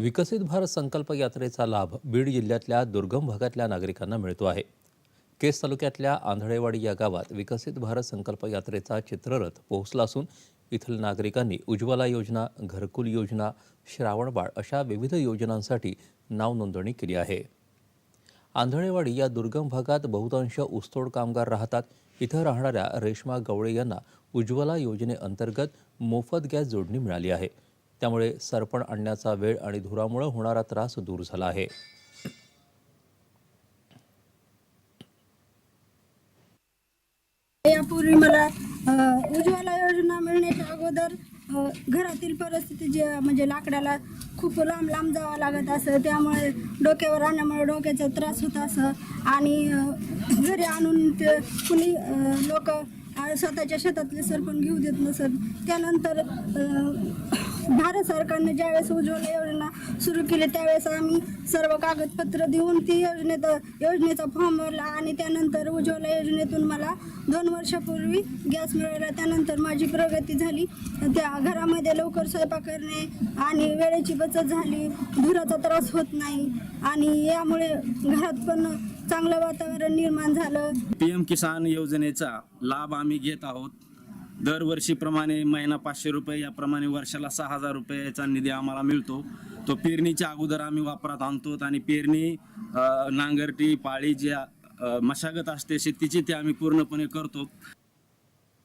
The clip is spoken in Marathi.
विकसित भारत संकल्प यात्रेचा लाभ बीड जिल्ह्यातल्या दुर्गम भागातल्या नागरिकांना मिळतो आहे. केस तालुक्यातल्या आंधळेवाडी या गावात विकसित भारत संकल्प यात्रेचा चित्ररथ पोहोचला असून इथल नागरिकांनी उज्ज्वला योजना घरकुल योजना श्रावणबाळ अशा विविध योजनांसाठी नाव नोंदणी केली आहे. आंधळेवाडी या दुर्गम भागात बहुतांश ऊसतोड कामगार राहतात. इथं राहणाऱ्या रेश्मा गवळे यांना उज्ज्वला योजनेअंतर्गत मोफत गॅस जोडणी मिळाली आहे. त्यामुळे सरपण आणण्याचा वेळ आणि धुरामुळे होणारा त्रास दूर झाला आहे. यापूर्वी मला उज्ज्वला योजना मिळण्याच्या अगोदर घरातील परिस्थिती जे म्हणजे लाकडाला खूप लांब लांब जावं लागत असं त्यामुळे डोक्यावर आणण्यामुळे डोक्याचा त्रास होत असं आणि घरी आणून ते कुणी लोक स्वतःच्या शेतातले सरपण घेऊ देत नसत त्यानंतर भारत सरकारने ज्यावेळेस उज्ज्वला योजना सुरू केली त्यावेळेस आम्ही सर्व कागदपत्र देऊन ती योजनेत योजनेचा फॉर्म भरला आणि त्यानंतर उज्ज्वला योजनेतून मला दोन वर्षापूर्वी गॅस मिळाला. त्यानंतर माझी प्रगती झाली. त्या घरामध्ये लवकर स्वयंपाक करणे आणि वेळेची बचत झाली. धुराचा त्रास होत नाही. आणि यामुळे घरात पण चांगलं वातावरण निर्माण झालं. पीएम किसान योजनेचा लाभ आम्ही घेत आहोत. दरवर्षीप्रमाणे महिना पाचशे रुपये याप्रमाणे वर्षाला सहा हजार रुपयाचा निधी आम्हाला मिळतो. तो पेरणीच्या अगोदर आम्ही वापरात आणतो आणि पेरणी नांगरटी पाळी जी मशागत असते शेतीची ते आम्ही पूर्णपणे करतो.